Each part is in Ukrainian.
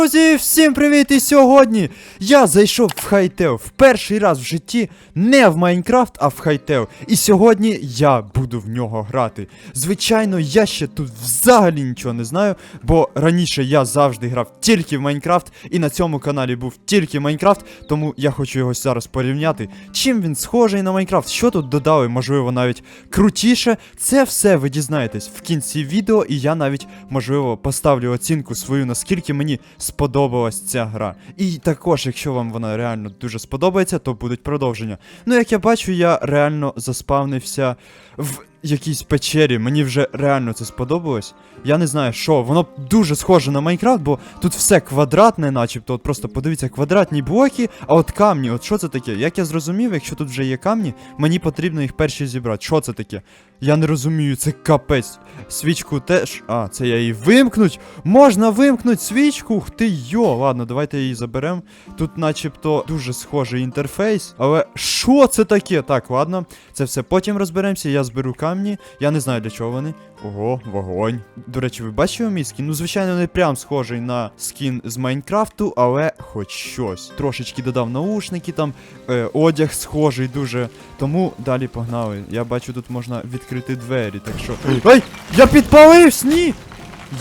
Друзі, всім привіт! І сьогодні я зайшов в Хайтео в перший раз в житті не в Майнкрафт, а в Хайтео. І сьогодні я буду в нього грати. Звичайно, я ще тут взагалі нічого не знаю, бо раніше я завжди грав тільки в Майнкрафт, і на цьому каналі був тільки Майнкрафт, тому я хочу його зараз порівняти. Чим він схожий на Майнкрафт? Що тут додали, можливо, навіть крутіше. Це все ви дізнаєтесь в кінці відео, і я навіть, можливо, поставлю оцінку свою, наскільки мені сподобалась ця гра. І також, якщо вам вона реально дуже сподобається, то будуть продовження. Ну, як я бачу, я реально заспавнився в якійсь печері. Мені вже реально це сподобалось. Я не знаю, що, воно дуже схоже на Майнкрафт, бо тут все квадратне, начебто. От просто подивіться, квадратні блоки, а от камні, от що це таке? Як я зрозумів, якщо тут вже є камні, мені потрібно їх перші зібрати. Що це таке? Я не розумію, це капець. Свічку теж. А, це я її вимкнуть. Можна вимкнути свічку. Ух ти йо. Ладно, давайте її заберемо. Тут, начебто, дуже схожий інтерфейс. Але що це таке? Так, ладно. Це все потім розберемося. Я зберу камні. Я не знаю для чого вони. Ого, вогонь. До речі, ви бачили мій скін? Ну, звичайно, не прям схожий на скін з Майнкрафту, але хоч щось. Трошечки додав наушники, там е, одяг схожий дуже. Тому далі погнали. Я бачу, тут можна відкрити двері, так що. Ай! Я підпалився! Ні!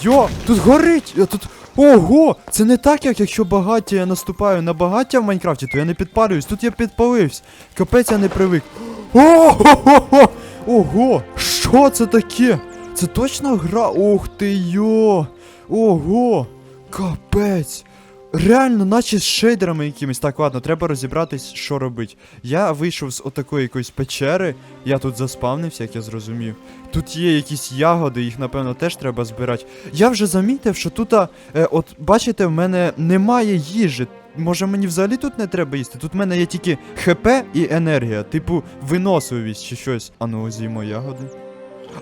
Йо, тут горить! Я тут. Ого! Це не так, як якщо багаття я наступаю на багаття в Майнкрафті, то я не підпалююсь. Тут я підпалився. Капець я не привик. Ого! Ого! Що це таке? Це точно гра? Ух ти йо! Ого! Капець! Реально, наче з шейдерами якимись. Так, ладно, треба розібратись, що робить. Я вийшов з отакої якоїсь печери, я тут заспавнився, як я зрозумів. Тут є якісь ягоди, їх, напевно, теж треба збирати. Я вже замітив, що тут, е, от бачите, в мене немає їжі. Може мені взагалі тут не треба їсти? Тут в мене є тільки ХП і енергія, типу виносливість чи щось. А ну, з'їмо ягоди.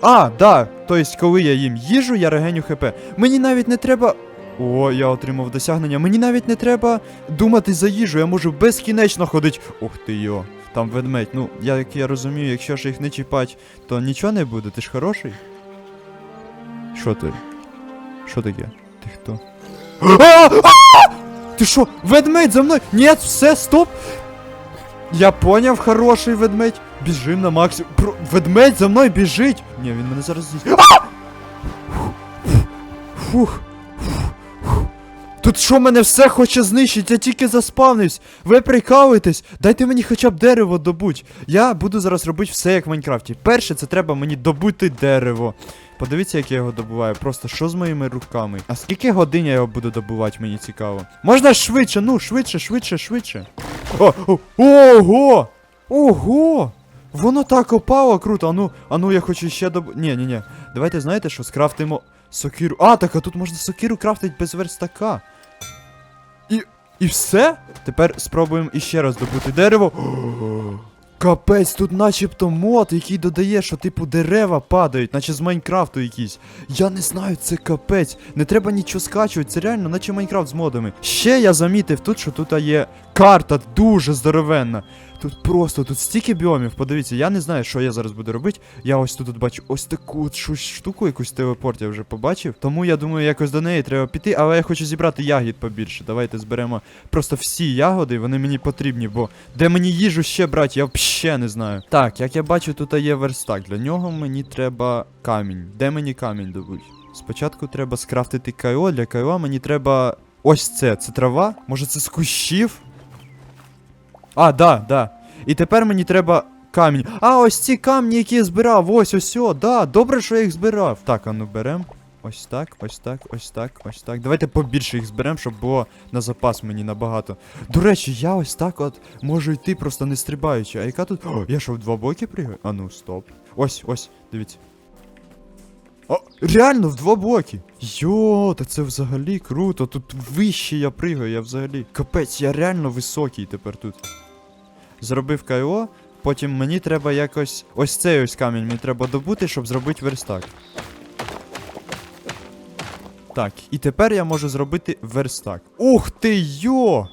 А, да. Тобто, коли я їм їжу, я регеню ХП. Мені навіть не треба. О, я отримав досягнення. Мені навіть не треба думати за їжу, я можу безкінечно ходити. Ух ти йо, там ведмедь. Ну, я, як я розумію, якщо ж їх не чіпать, то нічого не буде, ти ж хороший. Що ти? Що таке? Ти хто? Ти що? Ведмедь за мною? Ні, все, стоп! Я поняв, хороший ведмедь. Біжим на максимум. Про... Ведмедь за мною біжить! Ні, він мене зараз з'їсть. Фух. Тут що мене все хоче знищити, я тільки заспавнився. Ви прикалуєтесь? Дайте мені хоча б дерево добуть. Я буду зараз робити все як в Майнкрафті. Перше, це треба мені добути дерево. Подивіться, як я його добуваю. Просто що з моїми руками? А скільки годин я його буду добувати, мені цікаво. Можна швидше, ну, швидше, швидше, швидше. О, о, ого! Ого! Воно так опало круто. Ану, ану, я хочу ще доб... Ні, ні, ні. Давайте знаєте що, скрафтимо сокиру. А, так а тут можна сокиру крафтити без верстака. І. І все? Тепер спробуємо іще раз добути дерево. Капець, тут начебто мод, який додає, що типу дерева падають, наче з Майнкрафту якісь. Я не знаю, це капець. Не треба нічого скачувати, це реально, наче Майнкрафт з модами. Ще я замітив тут, що тут є карта дуже здоровенна. Тут просто тут стільки біомів. Подивіться, я не знаю, що я зараз буду робити. Я ось тут бачу ось таку от штуку, якусь телепорт я вже побачив. Тому я думаю, якось до неї треба піти, але я хочу зібрати ягід побільше. Давайте зберемо просто всі ягоди, вони мені потрібні, бо де мені їжу ще брати, я взагалі не знаю. Так, як я бачу, тут є верстак. Для нього мені треба камінь. Де мені камінь добуть? Спочатку треба скрафтити кайло. Для кайла мені треба. Ось це. Це трава? Може це з кущів? А, да, да. І тепер мені треба камінь. А, ось ці камні, які я збирав. Ось, ось, о, да. Добре, що я їх збирав. Так, а ну берем. Ось так, ось так, ось так, ось так. Давайте побільше їх зберемо, щоб було на запас мені набагато. До речі, я ось так от можу йти, просто не стрибаючи. А яка тут. О, я що, в два боки пригаю? А ну, стоп. Ось, ось, дивіться. О, реально в два блоки. Йо, та це взагалі круто. Тут вище я пригаю, я взагалі. Капець, я реально високий тепер тут. Зробив КО, потім мені треба якось. Ось цей ось камінь мені треба добути, щоб зробити верстак. Так, і тепер я можу зробити верстак. Ух ти йо!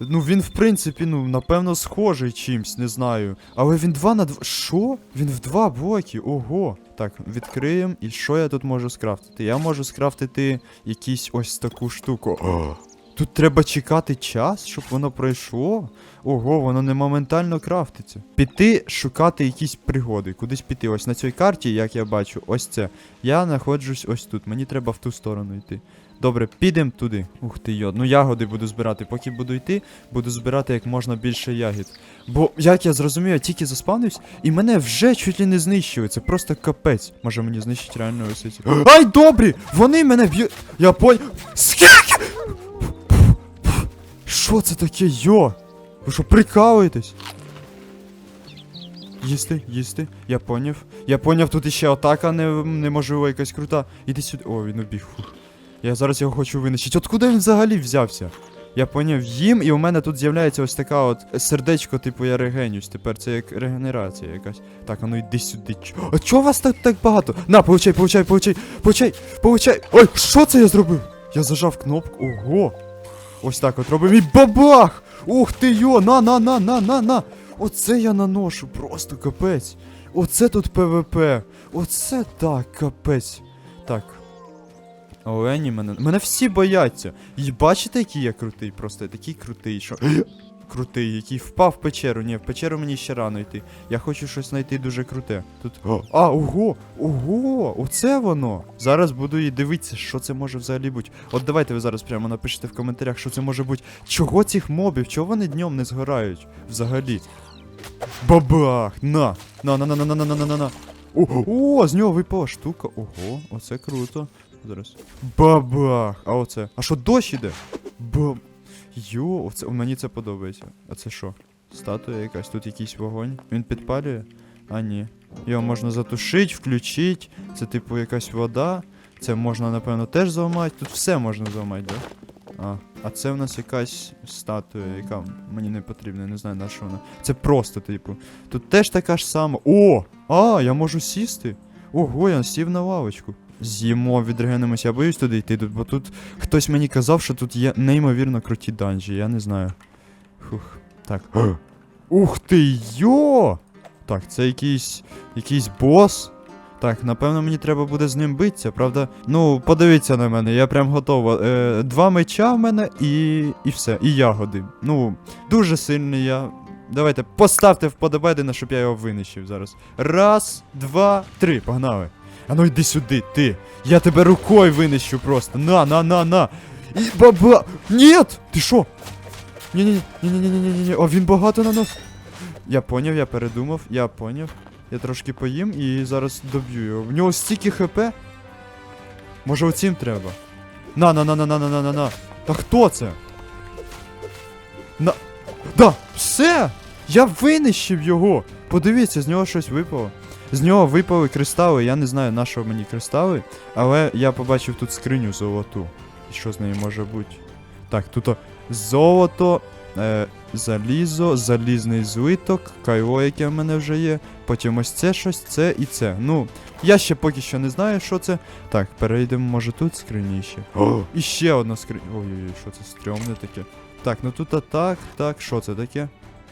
Ну він, в принципі, ну, напевно, схожий чимсь, не знаю. Але він два на два. Що? Він в два блоки. Ого. Так, відкриємо. І що я тут можу скрафтити? Я можу скрафтити якісь ось таку штуку. Тут треба чекати час, щоб воно пройшло. Ого, воно не моментально крафтиться. Піти шукати якісь пригоди, кудись піти. Ось на цій карті, як я бачу, ось це. Я знаходжусь ось тут. Мені треба в ту сторону йти. Добре, підемо туди. Ух ти йо. Ну ягоди буду збирати. Поки буду йти, буду збирати як можна більше ягід. Бо, як я зрозумів, я тільки заспавнився, і мене вже чуть ли не знищили. Це просто капець. Може мені знищить реально ось ці. Ай, добрі! Вони мене б'ють. Я понял. Скільки? Що це таке, йо? Ви що, прикалуєтесь? Їсти, їсти, я поняв. Я поняв, тут іще атака не, неможливо якась крута. Іди сюди. О, він убіг. Фух. Я зараз його хочу винищити. Откуда він взагалі взявся? Я поняв їм, і у мене тут з'являється ось така от сердечко, типу я регенюсь. Тепер це як регенерація якась. Так, а ну йди сюди. А чого вас так, так багато? На, получай, получай, получай, получай, получай. Ой, що це я зробив? Я зажав кнопку. Ого. Ось так от робимо і бабах! Ух ти йо, на, на, на, на, на, на. Оце я наношу, просто капець. Оце тут ПВП. Оце так, капець. Так. Олені мене. Мене всі бояться. І бачите, який я крутий? Просто я такий крутий, що. Крутий, який впав в печеру. Ні, в печеру мені ще рано йти. Я хочу щось знайти дуже круте. Тут. А, ого! Ого! Оце воно! Зараз буду і дивитися, що це може взагалі бути. От давайте ви зараз прямо напишіть в коментарях, що це може бути. Чого цих мобів? Чого вони днем не згорають? Взагалі. Бабах! На, на, на, на, на, на, на, на, на, на. О, о, з нього випала штука. Ого, оце круто. Зараз. Бабах! А оце. А що дощ іде? Бам. Йо, оце, мені це подобається. А це що? Статуя якась, тут якийсь вогонь. Він підпалює? А ні. Його можна затушити, включити. Це типу якась вода. Це можна, напевно, теж зламати. Тут все можна зламати, да? А, а це в нас якась статуя, яка мені не потрібна, не знаю на що вона. Це просто, типу. Тут теж така ж сама. О! А, я можу сісти. Ого, я сів на лавочку. З'їмо, відрегенемося. Я боюсь туди йти, бо тут хтось мені казав, що тут є неймовірно круті данжі, я не знаю. Фух. Так. Ух ти йо! Так, це якийсь. якийсь бос. Так, напевно, мені треба буде з ним битися, правда? Ну, подивіться на мене, я прям готова. Е, два меча в мене і. і все. І ягоди. Ну, дуже сильний я. Давайте, поставте вподобайдена, щоб я його винищив зараз. Раз, два, три, погнали. А ну йди сюди, ти. Я тебе рукою винищу просто. На, на, на, на. І баба. Нет! Ти що? ні ні ні ні ні ні ні ні О, він багато на нас. Я поняв, я передумав, я поняв. Я трошки поїм і зараз доб'ю його. В нього стільки хп. Може оцім треба. На, на, на, на, на, на, на, на, на. Та хто це? На. Да! Все! Я винищив його! Подивіться, з нього щось випало. З нього випали кристали, я не знаю на що мені кристали, але я побачив тут скриню золоту. І що з нею може бути? Так, тут золото, е, залізо, залізний злиток, кайло, яке в мене вже є. Потім ось це щось, це і це. Ну, я ще поки що не знаю, що це. Так, перейдемо, може тут скрині ще. О, і ще одна скриня. Ой-ой-ой, що це стрьомне таке. Так, ну тут а так, так, що це таке?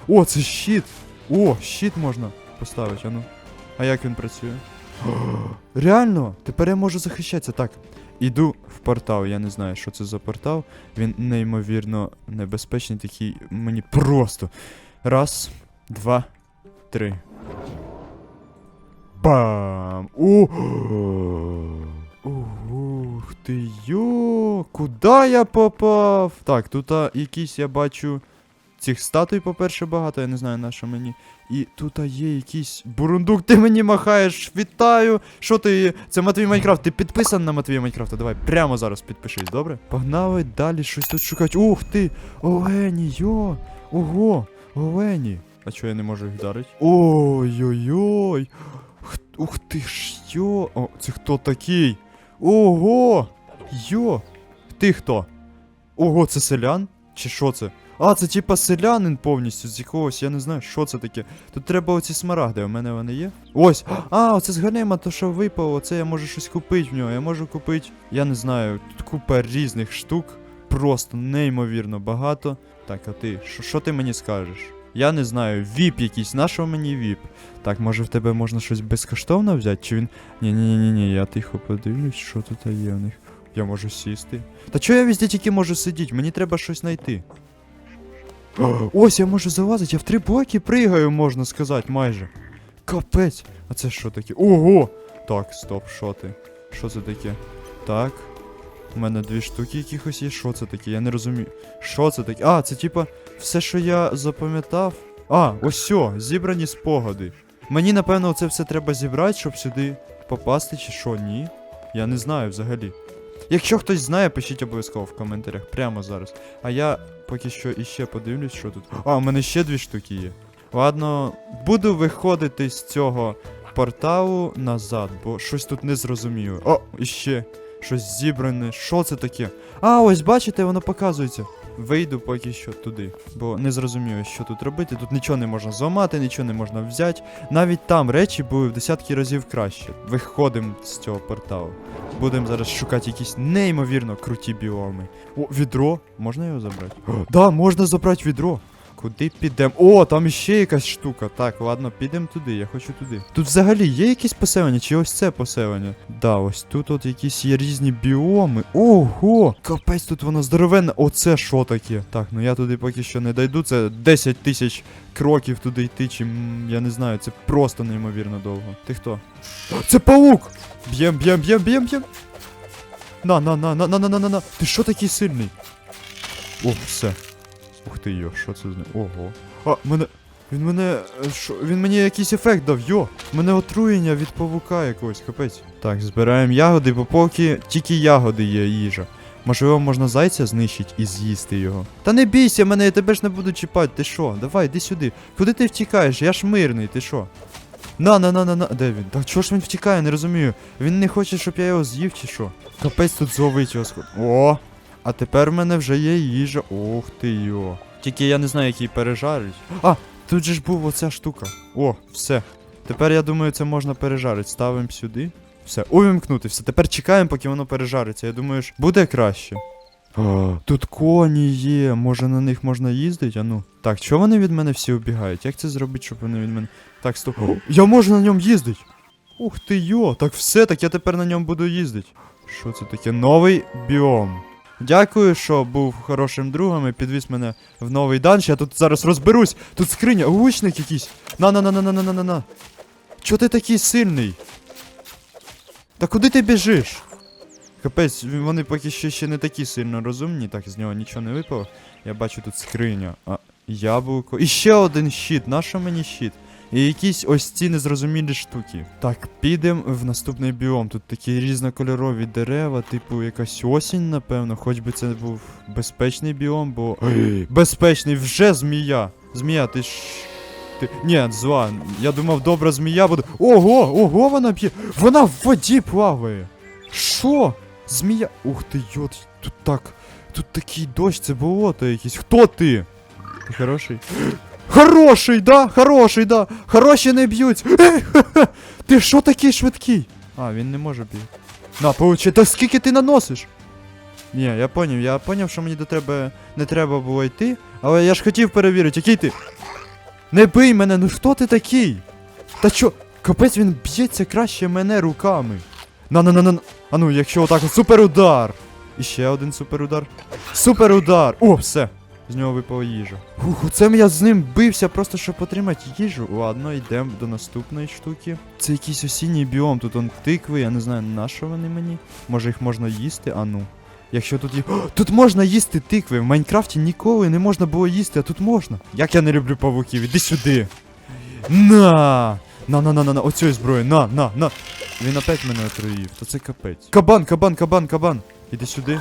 О, це щит! О, щит можна поставити, а ну. А як він працює? Реально, тепер я можу захищатися. Так, іду в портал. Я не знаю, що це за портал. Він неймовірно небезпечний, такий мені просто. Раз, два, три. Бам! Ух ти йо! Куди я попав? Так, тут а, якісь я бачу. Цих статуй, по-перше, багато, я не знаю на що мені. І тут є якийсь бурундук, ти мені махаєш. Вітаю! Що ти? Це Матвій Майнкрафт. Ти підписаний на Матвія Майнкрафта? Давай прямо зараз підпишись, добре? Погнали далі щось тут шукати. Ух ти! Олені, йо! Ого! Олені! А чого я не можу їх вдарити? Ой-ой-ой! Ух ти ж йо! О, це хто такий? Ого! Йо! Ти хто? Ого, це селян? Чи що це? А, це типа селянин повністю з якогось, я не знаю, що це таке. Тут треба оці смарагди, у мене вони є. Ось! А, оце з ганема, то що випало, оце я можу щось купити в нього. Я можу купити, я не знаю, тут купа різних штук. Просто неймовірно багато. Так, а ти, що- ти мені скажеш? Я не знаю, віп якийсь, на що мені віп? Так, може в тебе можна щось безкоштовно взяти? Чи він. Ні, ні, ні, ні, я тихо подивлюсь, що тут є в них. Я можу сісти. Та чого я везде тільки можу сидіти? Мені треба щось знайти. Ось я можу залазити, я в три блоки пригаю, можна сказати, майже. Капець. А це що таке? Ого! Так, стоп, що ти? Що це таке? Так. У мене дві штуки якихось є. Що це таке? Я не розумію. Що це таке? А, це типа все, що я запам'ятав. А, ось все, зібрані спогади. Мені, напевно, це все треба зібрати, щоб сюди попасти, чи що, ні? Я не знаю взагалі. Якщо хтось знає, пишіть обов'язково в коментарях прямо зараз. А я поки що іще подивлюсь, що тут. А, у мене ще дві штуки є. Ладно, буду виходити з цього порталу назад, бо щось тут не зрозуміло. О, іще щось зібране. Що це таке? А, ось бачите, воно показується. Вийду поки що туди, бо не зрозуміло, що тут робити. Тут нічого не можна зламати, нічого не можна взяти. Навіть там речі були в десятки разів краще. Виходимо з цього порталу. Будемо зараз шукати якісь неймовірно круті біоми. О, відро. Можна його забрати? О, да, можна забрати відро. Куди підемо? О, там іще якась штука. Так, ладно, підемо туди, я хочу туди. Тут взагалі є якісь поселення, чи ось це поселення? Да, ось тут от якісь є різні біоми. Ого! Капець, тут воно здоровенне. Оце що таке? Так, ну я туди поки що не дойду. Це 10 тисяч кроків туди йти, чи я не знаю, це просто неймовірно довго. Ти хто? Це паук! Б'єм, б'єм, б'єм, б'єм, б'єм. На, на, на, на, на, на, на, на, на. Ти що такий сильний? О, все. Ух ти йо, що це з ним? Ого. А, мене. Він мене. е, Що? Він мені якийсь ефект дав, йо! Мене отруєння від павука якогось, капець. Так, збираємо ягоди, бо поки тільки ягоди є їжа. Можливо, можна зайця знищити і з'їсти його. Та не бійся мене, я тебе ж не буду чіпати, ти що? Давай, іди сюди. Куди ти втікаєш? Я ж мирний, ти що? На, на, на, на, на. Де він? Так чого ж він втікає, не розумію. Він не хоче, щоб я його з'їв, чи що? Капець тут зловить його сход. О! А тепер в мене вже є їжа. Ох ти йо. Тільки я не знаю, як її пережарить. А, тут же ж був оця штука. О, все. Тепер я думаю, це можна пережарити. Ставимо сюди. Все, увімкнути, все. Тепер чекаємо, поки воно пережариться. Я думаю, ж буде краще. О, тут коні є, може на них можна їздити? А ну. Так, чого вони від мене всі убігають? Як це зробити, щоб вони від мене. Так, стоп. О, я можу на ньому їздити. Ух ти йо, так все, так я тепер на ньому буду їздити. Що це таке? Новий біом. Дякую, що був хорошим другом і підвіз мене в новий данж. Я тут зараз розберусь. Тут скриня, гучник якийсь. На-на-на-на-на-на-на-на. Чого ти такий сильний? Та куди ти біжиш? Капець, вони поки що ще не такі сильно розумні, так з нього нічого не випало. Я бачу тут скриню, А, яблуко. І ще один щит. Нащо мені щит? І якісь ось ці незрозумілі штуки. Так, підемо в наступний біом. Тут такі різнокольорові дерева, типу якась осінь, напевно. Хоч би це був безпечний біом, бо. безпечний вже змія. Змія, ти ж. Ти... Ні, зла. Я думав, добра змія буде. Ого, ого, вона б'є. Вона в воді плаває. Що? Змія. Ух ти, йот, тут так. Тут такий дощ, це болото якесь. Хто ти? Ти хороший? Хороший, да, хороший, да. Хороші не б'ють. Ти що такий швидкий? А, він не може б'є. На, получи. Та скільки ти наносиш? Ні, я поняв, я поняв, що мені до тебе не треба було йти, але я ж хотів перевірити, який ти. Не бий мене, ну хто ти такий? Та чо? Капець він б'ється краще мене руками. На на на на. А ну, якщо отак, от, суперудар. І ще один суперудар. Суперудар! О, все. З нього випала їжа. Ух, оце я з ним бився просто щоб отримати їжу. Ладно, йдемо до наступної штуки. Це якийсь осінній біом, тут он тикви, я не знаю, на що вони мені. Може їх можна їсти, а ну. Якщо тут є. Тут можна їсти тикви. В Майнкрафті ніколи не можна було їсти, а тут можна. Як я не люблю павуків, іди сюди. На! На, на, на, на, на, оцю зброю, на, на, на. Він опять мене отруїв, то це капець. Кабан, кабан, кабан, кабан. Іди сюди.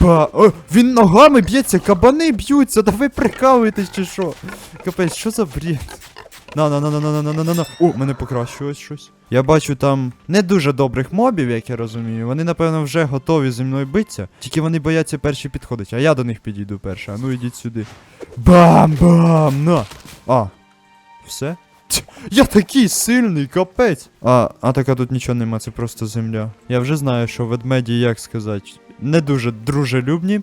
Ба. О, він ногами б'ється, кабани б'ються, да ви прикалуєтесь чи що? Капець, що за бред? На, на, на, на, на, на, на, на, на. О, мене покращилось щось. Я бачу там не дуже добрих мобів, як я розумію. Вони, напевно, вже готові зі мною битися. Тільки вони бояться перші підходити, а я до них підійду перше. А ну ідіть сюди. Бам-бам! На! А. Все? Я такий сильний, капець. А, а така тут нічого нема, це просто земля. Я вже знаю, що ведмеді, як сказати, не дуже дружелюбні.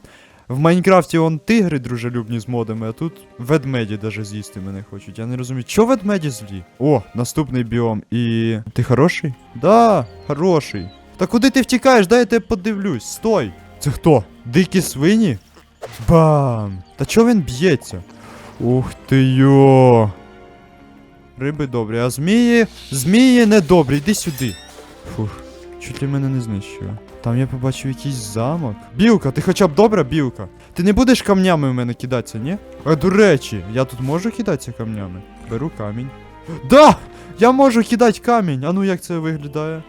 В Майнкрафті он тигри дружелюбні з модами, а тут ведмеді даже з'їсти мене хочуть. Я не розумію, чого ведмеді злі? О, наступний біом. І. Ти хороший? Да, хороший. Та куди ти втікаєш? Дай я тебе подивлюсь. Стой! Це хто? Дикі свині? Бам! Та чого він б'ється? Ух ти йо! Риби добрі, а змії. Змії недобрі, йди сюди. Фух, чуть ли мене не знищує. Там я побачив якийсь замок. Білка, ти хоча б добра білка? Ти не будеш камнями в мене кидатися, ні? А до речі, я тут можу кидатися камнями? Беру камінь. Да! Я можу кидати камінь! А ну як це виглядає?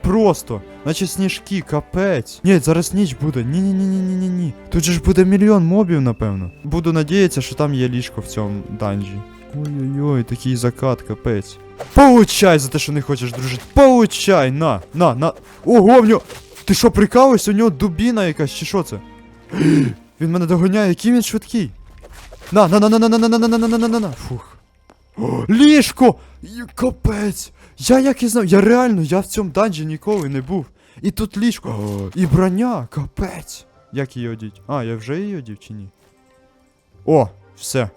Просто, наче сніжки, капець. Ні, зараз ніч буде. Ні, ні, ні, ні, ні, ні, ні. Тут же ж буде мільйон мобів, напевно. Буду надіятися, що там є ліжко в цьому данжі. Ой-ой-ой, такий закат, капець. Получай за те, що не хочеш дружити. Получай! На, на, на. Ого, в нього. Ти що, прикалуєшся? У нього дубіна якась, чи що це? Він мене доганяє, який він швидкий. На, на, на, на, на, на, на, на, на, на, на, на, на, на. Фух. О, ліжко! Й- Капець! Я як і знав, я реально, я в цьому данжі ніколи не був. І тут ліжко, О, і броня, капець. Як її одіть? А, я вже її одів чи ні? О, все.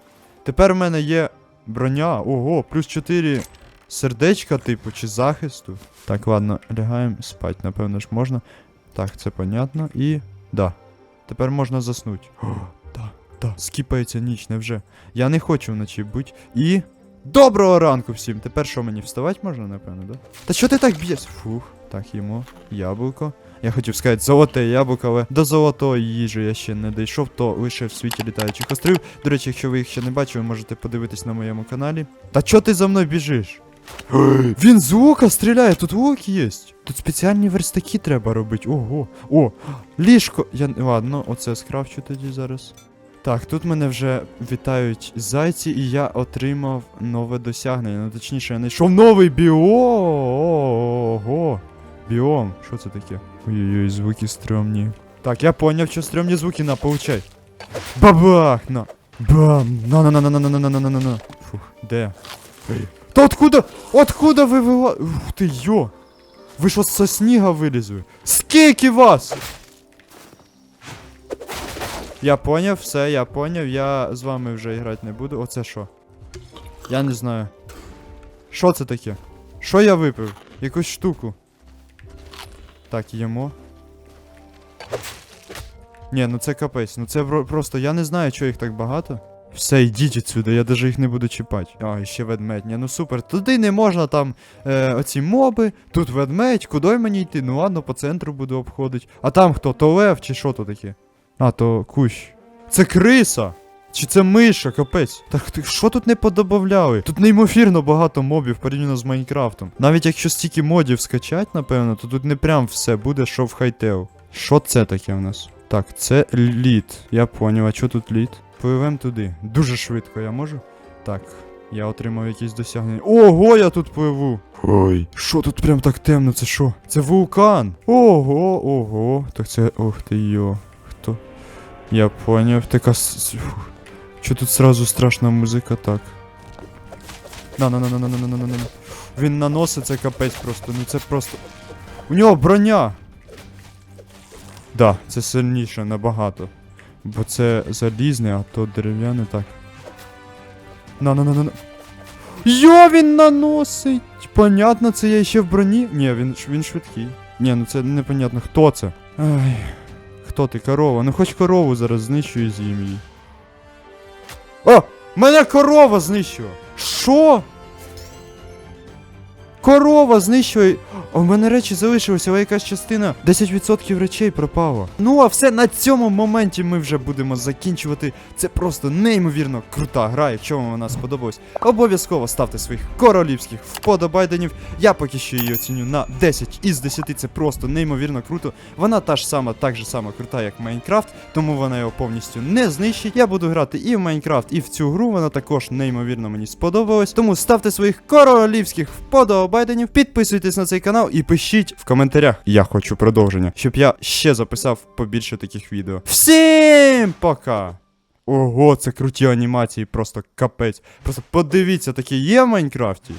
Тепер в мене є броня. Ого, плюс 4 сердечка, типу, чи захисту. Так, ладно, лягаємо спать, напевно ж можна. Так, це понятно. І. Да. Тепер можна заснути. О, да, да. Скіпається ніч, невже. Я не хочу вночі бути. І. Доброго ранку всім! Тепер що мені вставати можна, напевно, да? Та що ти так б'єш? Фух, так їмо. Яблуко. Я хотів сказати золоте яблуко, але до золотої їжі я ще не дійшов, то лише в світі літаючих острів. До речі, якщо ви їх ще не бачили, можете подивитись на моєму каналі. Та чо ти за мною біжиш? Він з лука стріляє, тут лук є. Тут спеціальні верстаки треба робити. Ого. О, ліжко. Я... Ладно, оце скрафчу тоді зараз. Так, тут мене вже вітають зайці, і я отримав нове досягнення. Ну, точніше, я знайшов новий. Ого. Біом. Що це таке? Ой-ой-ой, звуки стрьомні. Так, я поняв, що стрьомні звуки, на, получай. Бабах! На. Бам! На на на на на на на на на на на Фух, де? Та откуда? Откуда ви вила... Ух ти йо! Ви що со сніга вилізли? Скільки вас? Я поняв, все, я поняв, я з вами вже грати не буду. Оце що? Я не знаю. Що це таке? Що я випив? Якусь штуку. Так, їмо. Ні, ну це капець. Ну це просто я не знаю, чого їх так багато. Все, йдіть відсюди, я даже їх не буду чіпати. А, ще ведмедь. Ні, ну супер. Туди не можна там е, оці моби, тут ведмедь, куди мені йти? Ну ладно, по центру буду обходити. А там хто? То лев чи що то таке? А, то кущ. Це криса! Чи це миша, капець? Так ти що тут не подобавляли? Тут неймовірно багато мобів порівняно з Майнкрафтом. Навіть якщо стільки модів скачать, напевно, то тут не прям все буде, що в хайтеу. Що це таке в нас? Так, це лід. Я поняв, а що тут лід? Пливем туди. Дуже швидко я можу? Так, я отримав якісь досягнення. Ого, я тут пливу! Ой, що тут прям так темно? Це що? Це вулкан! Ого, ого. Так це. Ох ти йо. Хто? Я поняв, така. Що тут сразу страшна музика, так. На на на на на на на на на на Він наносить це капець просто. Ну це просто. У нього броня! Да, це сильніше набагато. Бо це залізне, а то дерев'яне так. На на на на. Йо, він наносить! Понятно, це я ще в броні. Ні, він, він швидкий. Ні, ну це непонятно, хто це. Ай. Хто ти, корова? Ну хоч корову зараз знищу і її. О! Мене корова знищила! Що? Корова знищує. А в мене речі залишилися, але якась частина 10% речей пропало. Ну а все на цьому моменті ми вже будемо закінчувати. Це просто неймовірно крута гра. Якщо вам вона сподобалась, обов'язково ставте своїх королівських вподобайденів. Я поки що її оціню на 10 із 10. Це просто неймовірно круто. Вона та ж сама, так же сама крута, як Майнкрафт, тому вона його повністю не знищить. Я буду грати і в Майнкрафт, і в цю гру. Вона також неймовірно мені сподобалась. Тому ставте своїх королівських вподобайденів, підписуйтесь на цей канал і пишіть в коментарях. Я хочу продовження, щоб я ще записав побільше таких відео. Всім пока! Ого, це круті анімації, просто капець. Просто подивіться, таке є в Майнкрафті.